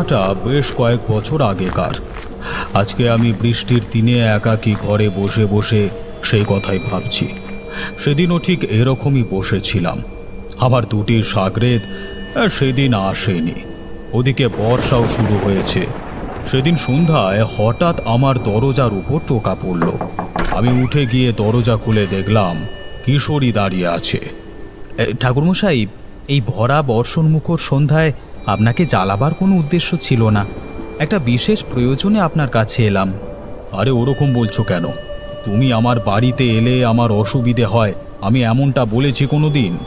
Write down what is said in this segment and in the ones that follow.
ঘটনাটা বেশ কয়েক বছর আগেকার। আজকে আমি বৃষ্টির দিনে একাকী ঘরে বসে বসে সেই কথাই ভাবছি। সেদিনও ঠিক এরকমই বসেছিলাম। আমার দুটি সাগরেদ সেদিন আসেনি। ওদিকে বর্ষাও শুরু হয়েছে। সেদিন সন্ধ্যায় হঠাৎ আমার দরজার উপর টোকা পড়ল। আমি উঠে গিয়ে দরজা খুলে দেখলাম কিশোরী দাঁড়িয়ে আছে। ঠাকুরমশাই, এই ভরা বর্ষণমুখর সন্ধ্যায় আপনাকে জ্বালাবার কোনো উদ্দেশ্য ছিল না। একটা বিশেষ প্রয়োজনে আপনার কাছে এলাম। আরে ওরকম বলছো কেন? তুমি আমার বাড়িতে এলে আমার অসুবিধে হয়, আমি এমনটা বলেছি কোনো দিন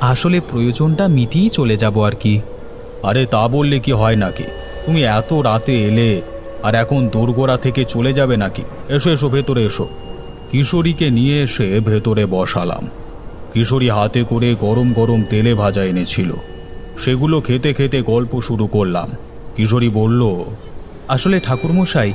আসলে প্রয়োজনটা মিটিয়ে চলে যাব আর কি। আরে তা বললে কি হয় নাকি? তুমি এত রাতে এলে, আর এখন দোরগোড়া থেকে চলে যাবে নাকি? এসো এসো, ভেতরে এসো। কিশোরীকে নিয়ে এসে ভেতরে বসালাম। কিশোরী হাতে করে গরম গরম তেলে ভাজা এনেছিল। সেগুলো খেতে খেতে গল্প শুরু করলাম। কিশোরী বলল, আসলে ঠাকুরমশাই,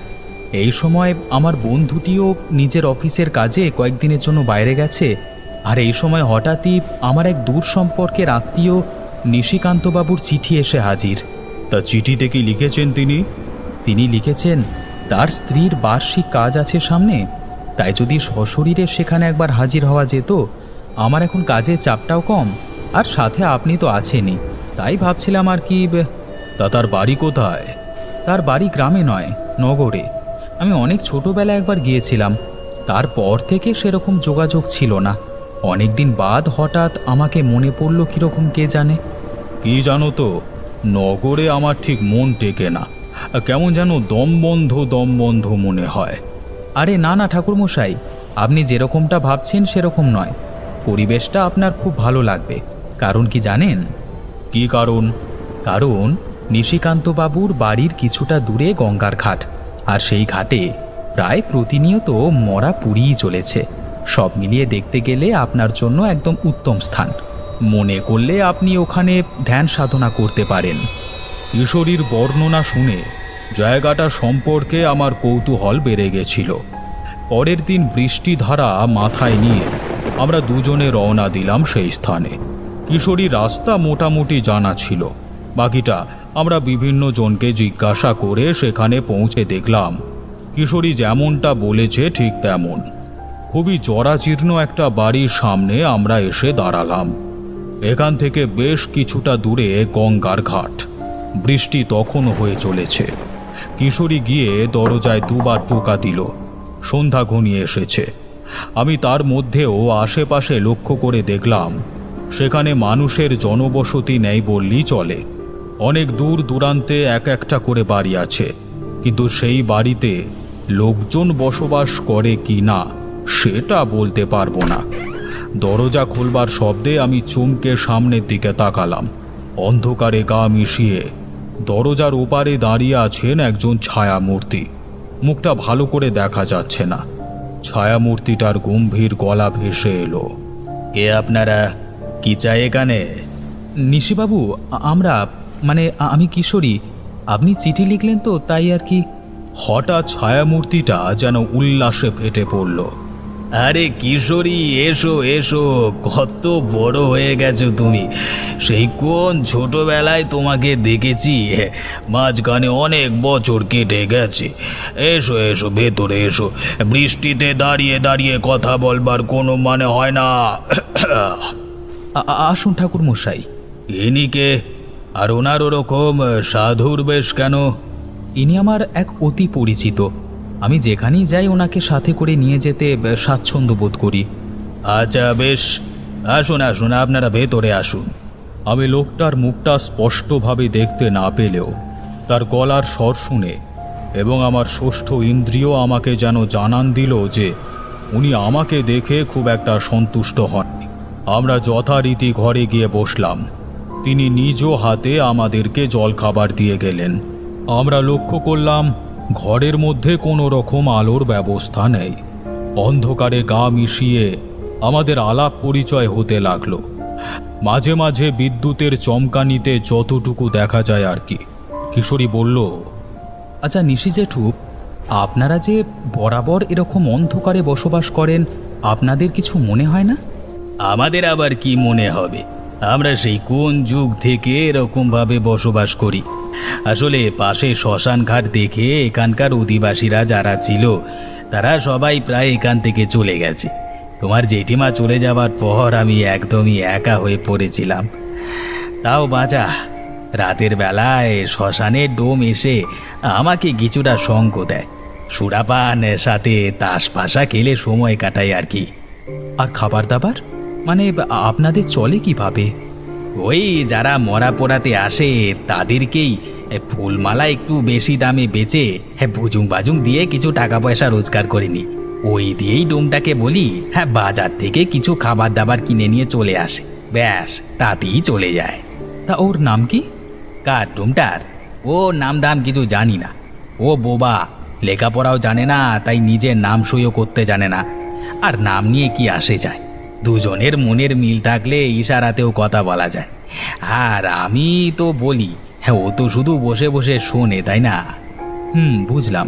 এই সময় আমার বন্ধুটিও নিজের অফিসের কাজে কয়েকদিনের জন্য বাইরে গেছে। আর এই সময় হঠাৎই আমার এক দূর সম্পর্কের আত্মীয় নিশিকান্তবাবুর চিঠি এসে হাজির। তা চিঠিতে কি লিখেছেন তিনি? তিনি লিখেছেন, তার স্ত্রীর বার্ষিক কাজ আছে সামনে, তাই যদি সশরীরে সেখানে একবার হাজির হওয়া যেত, আমার এখন কাজের চাপটাও কম, আর সাথে আপনি তো আছেনই। তাই ভাবছিলাম আর কি তা তার বাড়ি কোথায়? তার বাড়ি গ্রামে নয়, নগরে। আমি অনেক ছোটবেলায় একবার গিয়েছিলাম। তারপর থেকে সেরকম যোগাযোগ ছিল না। অনেক দিন বাদ হঠাৎ আমাকে মনে পড়ল কীরকম কে জানে। কি জানো তো, নগরে আমার ঠিক মন টেকে না। কেমন যেন দমবন্ধ দমবন্ধ মনে হয়। আরে না না, ঠাকুরমশাই, আপনি যেরকমটা ভাবছেন সেরকম নয়। পরিবেশটা আপনার খুব ভালো লাগবে। কারণ কি জানেন? কি কারণ? কারণ নিশিকান্তবাবুর বাড়ির কিছুটা দূরে গঙ্গার ঘাট, আর সেই ঘাটে প্রায় প্রতিনিয়ত মরা পুড়িয়ে চলেছে। সব মিলিয়ে দেখতে গেলে আপনার জন্য একদম উত্তম স্থান। মনে করলে আপনি ওখানে ধ্যান সাধনা করতে পারেন। কিশোরীর বর্ণনা শুনে জায়গাটা সম্পর্কে আমার কৌতূহল বেড়ে গেছিল। পরের দিন বৃষ্টিধারা মাথায় নিয়ে আমরা দুজনে রওনা দিলাম সেই স্থানে। কিশোরী রাস্তা মোটামুটি জানা ছিল। বাকিটা আমরা বিভিন্ন জনকে জিজ্ঞাসা করে সেখানে পৌঁছে দেখলাম। কিশোরী যেমনটা বলেছে ঠিক তেমন। খুবই জরাজীর্ণ একটা বাড়ির সামনে আমরা এসে দাঁড়ালাম। এখান থেকে বেশ কিছুটা দূরে গঙ্গার ঘাট। বৃষ্টি তখনও হয়ে চলেছে। কিশোরী গিয়ে দরজায় দুবার টোকা দিল। সন্ধ্যা ঘনিয়ে এসেছে। আমি তার মধ্যেও আশেপাশে লক্ষ্য করে দেখলাম সেখানে মানুষের জনবসতি নেই বললেই চলে। অনেক দূর দূরান্তে এক একটা করে বাড়ি আছে। কিন্তু সেই বাড়িতে লোকজন বসবাস করে কি না, সেটা বলতে পারব না। দরজা খুলবার শব্দে আমি চমকে সামনের দিকে তাকালাম। অন্ধকারে গা মিশিয়ে দরজার ওপারে দাঁড়িয়ে আছেন একজন ছায়ামূর্তি। মুখটা ভালো করে দেখা যাচ্ছে না। ছায়ামূর্তিটার গম্ভীর গলা ভেসে এলো। কে আপনারা? কি চাই এখানে? নিশিবাবু, আমরা মানে আমি কিশোরী। আপনি চিঠি লিখলেন তো, তাই আর কি। হঠাৎ ছায়ামূর্তিটা যেন উল্লাসে ফেটে পড়ল। আরে কিশোরী, এসো এসো, কত বড় হয়ে গেছো তুমি। সেই কোন ছোটবেলায় তোমাকে দেখেছি? মাঝখানে অনেক বছর কেটে গেছে। এসো এসো, ভেতরে এসো। বৃষ্টিতে দাঁড়িয়ে দাঁড়িয়ে কথা বলবার কোনো মানে হয় না। আসুন ঠাকুর মশাই ইনিকে আর ওনার ওরকম সাধুর বেশ কেন? ইনি আমার এক অতি পরিচিত। আমি যেখানেই যাই ওনাকে সাথে করে নিয়ে যেতে স্বাচ্ছন্দ্য বোধ করি। আচ্ছা বেশ। আসুন আসুন আপনারা ভেতরে আসুন। আমি লোকটার মুখটা স্পষ্টভাবে দেখতে না পেলেও তার গলার স্বর শুনে এবং আমার ষষ্ঠ ইন্দ্রিয় আমাকে যেন জানান দিল যে উনি আমাকে দেখে খুব একটা সন্তুষ্ট হননি। আমরা যথারীতি ঘরে গিয়ে বসলাম। তিনি নিজ হাতে আমাদেরকে জলখাবার দিয়ে গেলেন। আমরা লক্ষ্য করলাম, ঘরের মধ্যে কোনো রকম আলোর ব্যবস্থা নেই। অন্ধকারে গা মিশিয়ে আমাদের আলাপ পরিচয় হতে লাগল। মাঝে মাঝে বিদ্যুতের চমকানিতে যতটুকু দেখা যায় আর কি। কিশোরী বলল আচ্ছা নিশি জেঠু, আপনারা যে বরাবর এরকম অন্ধকারে বসবাস করেন, আপনাদের কিছু মনে হয় না? আমাদের আবার কি মনে হবে? আমরা সেই কোন যুগ থেকে এরকম ভাবে বসবাস করি? আসলে পাশে শ্মশান ঘাট দেখে এখানকার অধিবাসীরা যারা ছিল, তারা সবাই প্রায় এখান থেকে চলে গেছে। তোমার জেঠিমা চলে যাবার পর আমি একদমই একা হয়ে পড়েছিলাম। তাও বাঁচা, রাতের বেলায় শ্মশানের ডোম এসে আমাকে কিছুটা সঙ্গ দেয়। সুরাপান, সাথে তাস পাশা খেলে সময় কাটাই আর কি। আর খাবার দাবার? মানে আপনাদের চলে কীভাবে? ওই যারা মরা পোড়াতে আসে, তাদেরকেই ফুলমালা একটু বেশি দামে বেচে হ্যাঁ বুজুং বাজুং দিয়ে কিছু টাকা পয়সা রোজগার করে নি। ওই দিয়েই ডোমটাকে বলি হ্যাঁ বাজার থেকে কিছু খাবার দাবার কিনে নিয়ে চলে আসে। ব্যাস, তাতেই চলে যায়। তা ওর নাম কি? কার ডোমটার? ও নাম দাম কিছু জানি না। ও বোবা, লেখাপড়াও জানে না, তাই নিজের নাম সইও করতে জানে না। আর নাম নিয়ে কি আসে যায়? দুজনের মনের মিল থাকলে ইশারাতেও কথা বলা যায়। আর আমি তো বলি হ্যাঁ ও তো শুধু বসে বসে শোনে, তাই না? হুম, বুঝলাম।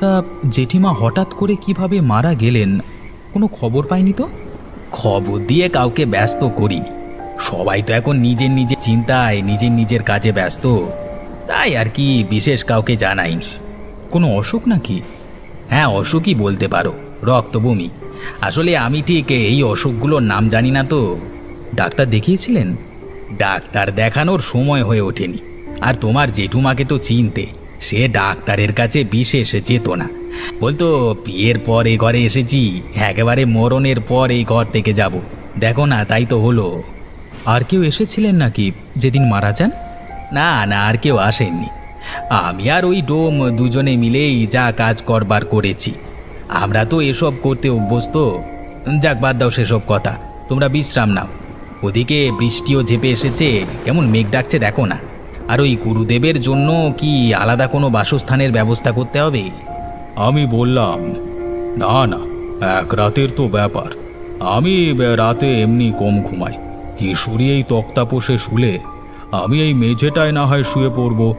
তা জেঠিমা হঠাৎ করে কীভাবে মারা গেলেন, কোনো খবর পাইনি তো? খবর দিয়ে কাউকে ব্যস্ত করিনি সবাই তো এখন নিজের নিজের চিন্তায়, নিজের নিজের কাজে ব্যস্ত। তাই আর কি বিশেষ কাউকে জানাইনি। কোনো অসুখ নাকি? হ্যাঁ অসুখই বলতে পারো, রক্তবমি। আসলে আমি ঠিক এই অসুখগুলোর নাম জানি না তো। ডাক্তার দেখিয়েছিলেন? ডাক্তার দেখানোর সময় হয়ে ওঠেনি। আর তোমার জেঠুমাকে তো চিনতে, সে ডাক্তারের কাছে বিশেষ যেত না বলতো, বিয়ের পর এই ঘরে এসেছি, একেবারে মরণের পর এই ঘর থেকে যাব। দেখো না, তাই তো হলো। আর কেউ এসেছিলেন নাকি যেদিন মারা যান? না না, আর কেউ আসেননি। আমি আর ওই ডোম দুজনে মিলেই যা কাজ করবার করেছি। আমরা তো এসব করতে অভ্যস্ত। যাক বাদ দাও সেসব কথা। তোমরা বিশ্রাম নাও। ওদিকে বৃষ্টিও ঝেপে এসেছে। কেমন মেঘ ডাকছে দেখো না। আর ওই গুরুদেবের জন্য কি আলাদা কোনো বাসস্থানের ব্যবস্থা করতে হবে? আমি বললাম না না এক রাতের তো ব্যাপার। আমি রাতে এমনি কম ঘুমাই। কিশোরী এই তক্তাপোষে শুলে আমি এই মেঝেটায় না হয় শুয়ে পড়ব।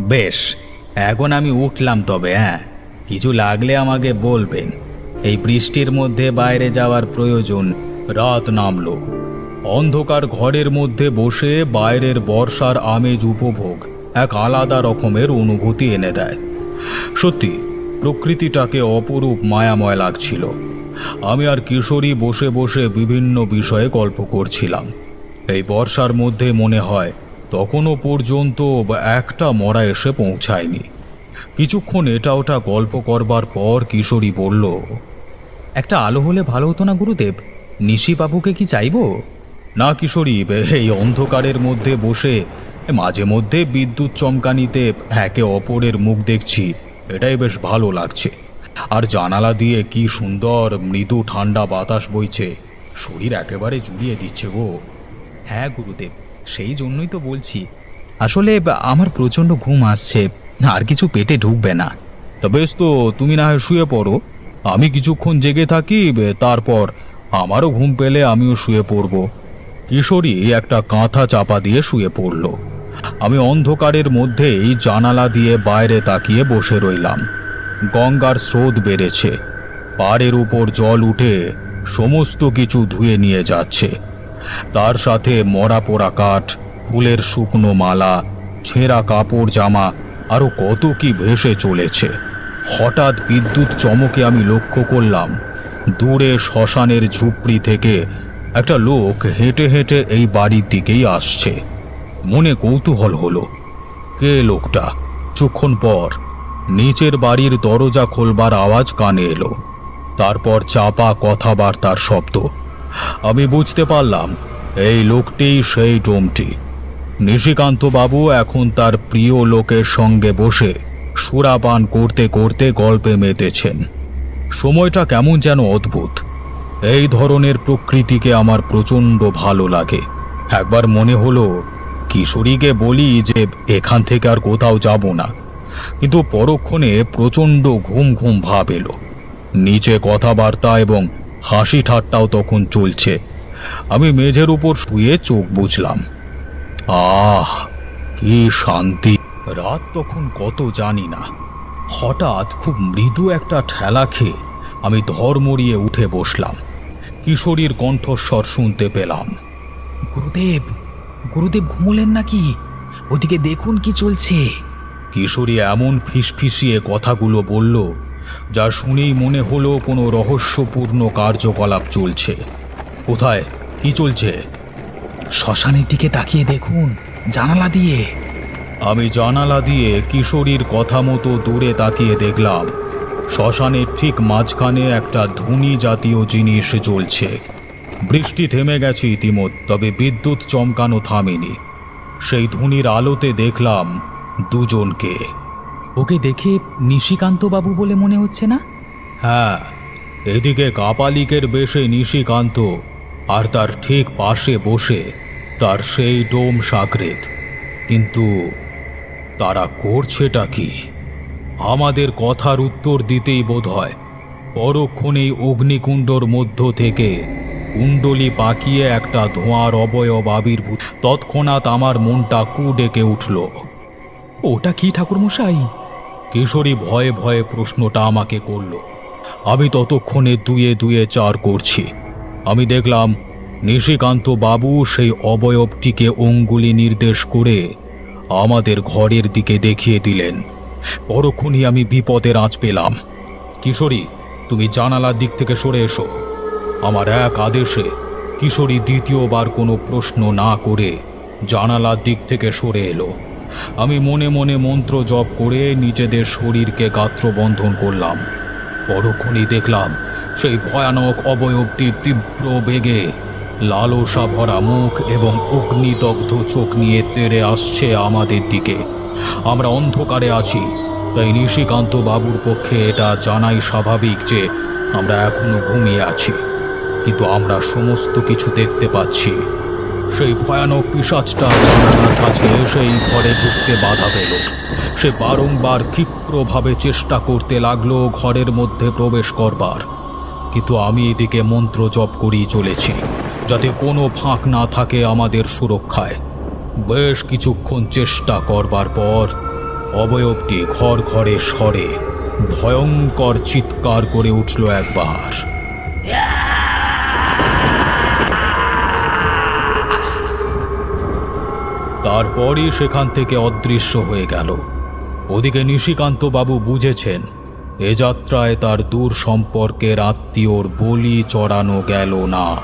বেশ এখন আমি উঠলাম তবে হ্যাঁ। কিছু লাগলে আমাকে বলবেন। এই বৃষ্টির মধ্যে বাইরে যাওয়ার প্রয়োজন। রাত নামলো। অন্ধকার ঘরের মধ্যে বসে বাইরের বর্ষার আমেজ উপভোগ এক আলাদা রকমের অনুভূতি এনে দেয়। সত্যি, প্রকৃতিটাকে অপরূপ মায়াময় লাগছিল। আমি আর কিশোরী বসে বসে বিভিন্ন বিষয়ে গল্প করছিলাম। এই বর্ষার মধ্যে মনে হয় তখনও পর্যন্ত একটা মরা এসে পৌঁছায়নি। কিছুক্ষণ এটা ওটা গল্প করবার পর কিশোরী বলল, একটা আলো হলে ভালো হতো না গুরুদেব। নিশিবাবুকে কি চাইব? না কিশোরী, এই অন্ধকারের মধ্যে বসে মাঝে মধ্যে বিদ্যুৎ চমকানিতে একে অপরের মুখ দেখছি। এটাই বেশ ভালো লাগছে। আর জানালা দিয়ে কি সুন্দর মৃদু ঠান্ডা বাতাস বইছে। শরীর একেবারে জুড়িয়ে দিচ্ছে গো। হ্যাঁ গুরুদেব, সেই জন্যই তো বলছি। আসলে আমার প্রচণ্ড ঘুম আসছে। আর কিছু পেটে ঢুকবে না। তা বেশ তো, তুমি না হয় শুয়ে পড়ো। আমি কিছুক্ষণ জেগে থাকি তারপর আমারও ঘুম পেলে আমিও শুয়ে পড়ব। কিশোরী একটা কাঁথা চাপা দিয়ে শুয়ে পড়ল। আমি অন্ধকারের মধ্যেই জানালা দিয়ে বাইরে তাকিয়ে বসে রইলাম। গঙ্গার স্রোত বেড়েছে। পাড়ের উপর জল উঠে সমস্ত কিছু ধুয়ে নিয়ে যাচ্ছে। তার সাথে মরা পোড়া কাঠ, ফুলের শুকনো মালা, ছেঁড়া কাপড় জামা আরও কত কি ভেসে চলেছে। হঠাৎ বিদ্যুৎ চমকে আমি লক্ষ্য করলাম, দূরে শ্মশানের ঝুপড়ি থেকে একটা লোক হেঁটে হেঁটে এই বাড়ির দিকেই আসছে। মনে কৌতূহল হলো, কে লোকটা? কিছুক্ষণ পর নিচের বাড়ির দরজা খোলবার আওয়াজ কানে এলো, তারপর চাপা কথাবার্তার শব্দ। আমি বুঝতে পারলাম, এই লোকটিই সেই ডোমটি। নিশিকান্ত বাবু এখন তার প্রিয় লোকের সঙ্গে বসে সুরাপান করতে করতে গল্পে মেতেছেন। সময়টা কেমন যেন অদ্ভুত। এই ধরনের প্রকৃতিকে আমার প্রচণ্ড ভালো লাগে। একবার মনে হলো, কিশোরীকে বলি যে এখান থেকে আর কোথাও যাব না। কিন্তু পরক্ষণে প্রচণ্ড ঘুম ঘুম ভাব এলো। নিচে কথাবার্তা এবং হাসি ঠাট্টাও তখন চলছে। আমি মেঝের উপর শুয়ে চোখ বুঝলাম। আহ কি শান্তি। রাত তখন কত জানি না। হঠাৎ খুব মৃদু একটা ঠেলা খেয়ে আমি ধর্মড়িয়ে উঠে বসলাম। কিশোরীর কণ্ঠস্বর শুনতে পেলাম। গুরুদেব গুরুদেব ঘুমলেন নাকি? ওদিকে দেখুন কি চলছে। কিশোরী এমন ফিসফিসিয়ে কথাগুলো বলল যা শুনেই মনে হলো কোনো রহস্যপূর্ণ কার্যকলাপ চলছে। কোথায়? কি চলছে? শ্মশানের দিকে তাকিয়ে দেখুন জানালা দিয়ে। আমি জানালা দিয়ে কিশোরীর কথা মতো দূরে তাকিয়ে দেখলাম শ্মশানের ঠিক মাঝখানে একটা ধুনি জাতীয় জিনিস জ্বলছে। বৃষ্টি থেমে গেছে ইতিমধ্যে তবে বিদ্যুৎ চমকানো থামেনি। সেই ধুনির আলোতে দেখলাম দুজনকে। ওকে দেখে নিশিকান্ত বাবু বলে মনে হচ্ছে না? হ্যাঁ এদিকে কাপালিকের বেশে নিশিকান্ত। আর তার ঠিক পাশে বসে তার সেই ডোম সাকরেত কিন্তু তারা করছেটা কি? আমাদের কথার উত্তর দিতেই বোধ হয় পরক্ষণেই অগ্নিকুণ্ডর মধ্য থেকে কুণ্ডলি পাকিয়ে একটা ধোঁয়ার অবয়ব আবির্ভূত। তৎক্ষণাৎ আমার মনটা কু ডেকে উঠল। ওটা কি ঠাকুরমশাই? কিশোরী ভয়ে ভয়ে প্রশ্নটা আমাকে করল। আমি ততক্ষণে দুয়ে দুয়ে চার করছি। আমি দেখলাম নিশিকান্ত বাবু সেই অবয়বটিকে অঙ্গুলি নির্দেশ করে আমাদের ঘরের দিকে দেখিয়ে দিলেন। পরক্ষণই আমি বিপদের আঁচ পেলাম। কিশোরী, তুমি জানালার দিক থেকে সরে এসো। আমার এক আদেশে কিশোরী দ্বিতীয়বার কোনো প্রশ্ন না করে জানালার দিক থেকে সরে এলো। আমি মনে মনে মন্ত্র জপ করে নিজেদের শরীরকে গাত্রবন্ধন করলাম। পরক্ষণই দেখলাম সেই ভয়ানক অবয়বটি তীব্র বেগে লালসা ভরা মুখ এবং অগ্নিদগ্ধ চোখ নিয়ে তেড়ে আসছে আমাদের দিকে। আমরা অন্ধকারে আছি, তাই নিশিকান্ত বাবুর পক্ষে এটা জানাই স্বাভাবিক যে আমরা এখনও ঘুমিয়ে আছি। কিন্তু আমরা সমস্ত কিছু দেখতে পাচ্ছি। সেই ভয়ানক পিসাজটা জানালার কাছে সেই ঘরে ঢুকতে বাধা পেল। সে বারংবার ক্ষিপ্রভাবে চেষ্টা করতে লাগল ঘরের মধ্যে প্রবেশ করবার। কিন্তু আমি এদিকে মন্ত্র জপ করেই চলেছি। যাতে কোনো ফাঁক না থাকে আমাদের সুরক্ষায়। বেশ কিছুক্ষণ চেষ্টা করবার পর অবয়বটি ঘর ঘরে সরে ভয়ঙ্কর চিৎকার করে উঠল একবার। তারপরই সেখান থেকে অদৃশ্য হয়ে গেল। ওদিকে নিশিকান্ত বাবু বুঝেছেন এ যাত্রায় তার দূর সম্পর্কের আত্মীয়র বলি চড়ানো গেল না।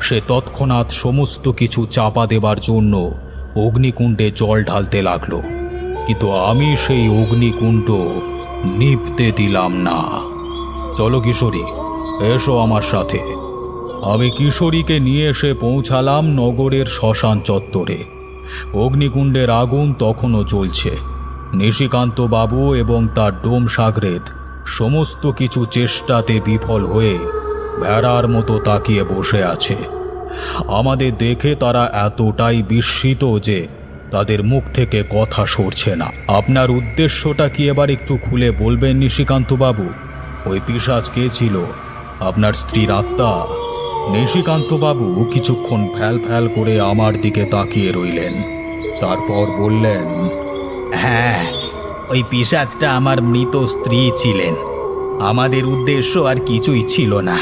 সে তৎক্ষণাৎ সমস্ত কিছু চাপা দেবার জন্য অগ্নিকুণ্ডে জল ঢালতে লাগল। কিন্তু আমি সেই অগ্নিকুণ্ড নিপতে দিলাম না। চলো কিশোরী, এসো আমার সাথে। আমি কিশোরীকে নিয়ে এসে পৌঁছালাম নগরের শ্মশান চত্বরে। অগ্নিকুণ্ডের আগুন তখনও চলছে নিশিকান্ত বাবু এবং তার ডোম সাগরেদ সমস্ত কিছু চেষ্টাতে বিফল হয়ে ভেড়ার মতো তাকিয়ে বসে আছে। আমাদের দেখে তারা এতটাই বিস্মিত যে তাদের মুখ থেকে কথা সরছে না। আপনার উদ্দেশ্যটা কি এবার একটু খুলে বলবেন নিশিকান্ত বাবু ওই পিসাজ কে ছিল? আপনার স্ত্রীর আত্মা? নিশিকান্ত বাবু কিছুক্ষণ ফ্যাল ফ্যাল করে আমার দিকে তাকিয়ে রইলেন। তারপর বললেন হ্যাঁ ওই পিসাজটা আমার মৃত স্ত্রী ছিলেন। আমাদের উদ্দেশ্য আর কিছুই ছিল না।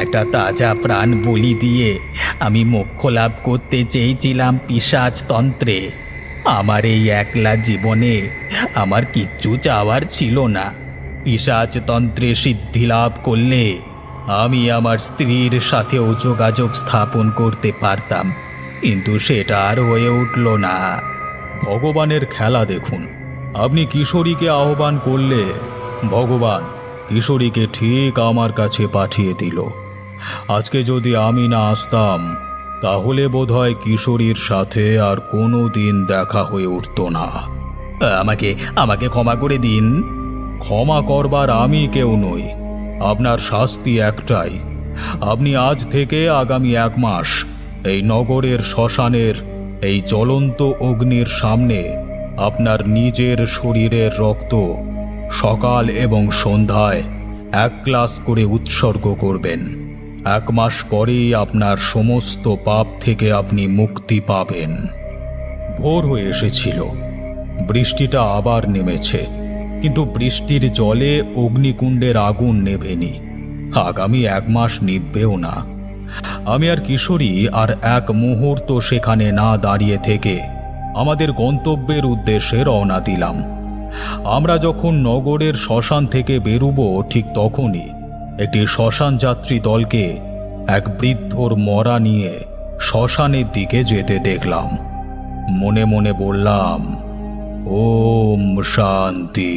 একটা তাজা প্রাণ বলি দিয়ে আমি মোক্ষ লাভ করতে চেয়েছিলাম পিসাজ তন্ত্রে। আমার এই একলা জীবনে আমার কিচ্ছু চাওয়ার ছিল না। পিসাজ তন্ত্রে সিদ্ধি লাভ করলে আমি আমার স্ত্রীর সাথেও যোগাযোগ স্থাপন করতে পারতাম। কিন্তু সেটা আর হয়ে উঠল না। ভগবানের খেলা দেখুন। আপনি কিশোরীকে আহ্বান করলে ভগবান কিশোরীকে ঠিক আমার কাছে পাঠিয়ে দিল। আজকে যদি আমি না আসতাম, তাহলে বোধহয় কিশোরীর সাথে আর কোনো দিন দেখা হয়ে উঠতো না। আমাকে আমাকে ক্ষমা করে দিন। ক্ষমা করবার আমি কেউ নই। আপনার শাস্তি একটাই। আপনি আজ থেকে আগামী এক মাস এই নগরের শ্মশানের এই জ্বলন্ত অগ্নির সামনে আপনার নিজের শরীরের রক্ত সকাল এবং সন্ধ্যায় এক গ্লাস করে উৎসর্গ করবেন। এক মাস পরেই আপনার সমস্ত পাপ থেকে আপনি মুক্তি পাবেন। ভোর হয়ে এসেছিল। বৃষ্টিটা আবার নেমেছে, কিন্তু বৃষ্টির জলে অগ্নিকুণ্ডের আগুন নেভেনি। আগামী এক মাস নিববেও না। আমি আর কিশোরী আর এক মুহূর্ত সেখানে না দাঁড়িয়ে থেকে আমাদের গন্তব্যের উদ্দেশ্যে রওনা দিলাম। আমরা যখন নগরের শ্মশান থেকে বেরুব ঠিক তখনই একটি শ্মশান যাত্রী দলকে এক বৃদ্ধর মরা নিয়ে শ্মশানের দিকে যেতে দেখলাম। মনে মনে বললাম, ওম শান্তি।